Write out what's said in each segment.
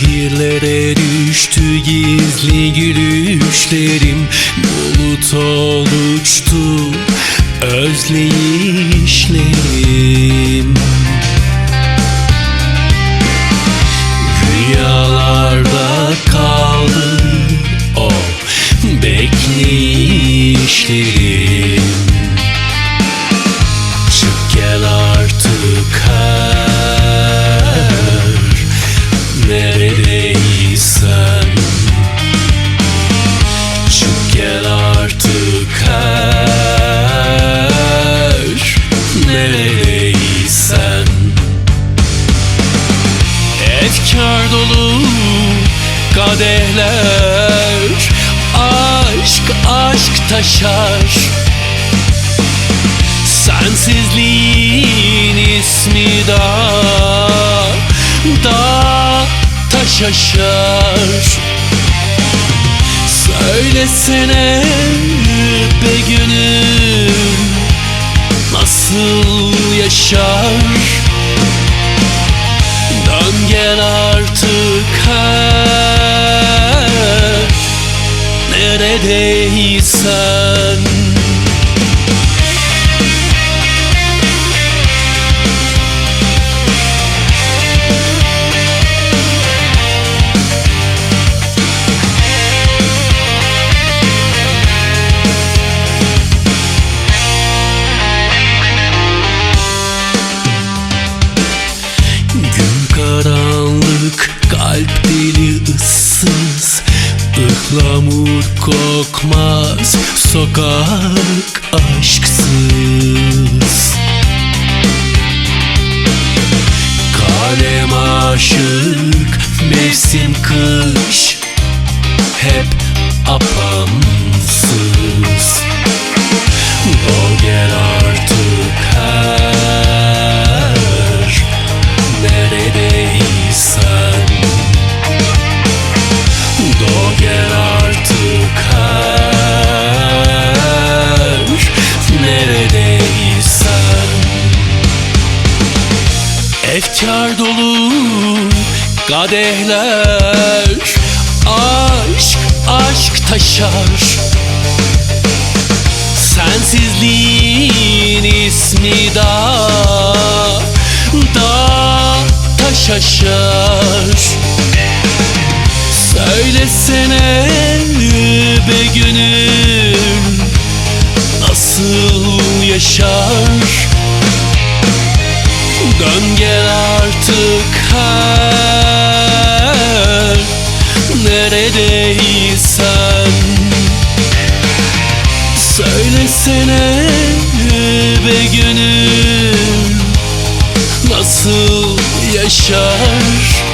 Şehirlere düştü gizli gülüşlerim. Bulut oluştu özleyişlerim neredeysen Çık gel artık her neredeysen Efkar dolu kadehler Aşk aşk taşar. Sensizliğin ismi da Da taş aşar Söylesene be günüm Nasıl yaşar? Dön gel artık her Neredeysen kokmaz, sokak aşksız. Kalem aşık, mevsim kış Hep apansız Doğ Efkar dolu kadehler. Aşk aşk taşar. Sensizliğin ismi da Da taş aşar Söylesene be gönül Nasıl yaşar Dön gel artık her Neredeysen. Söylesene be gönül Nasıl yaşar?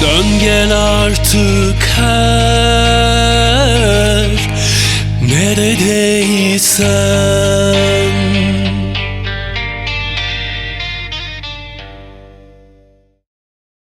Dön gel artık her Neredeysen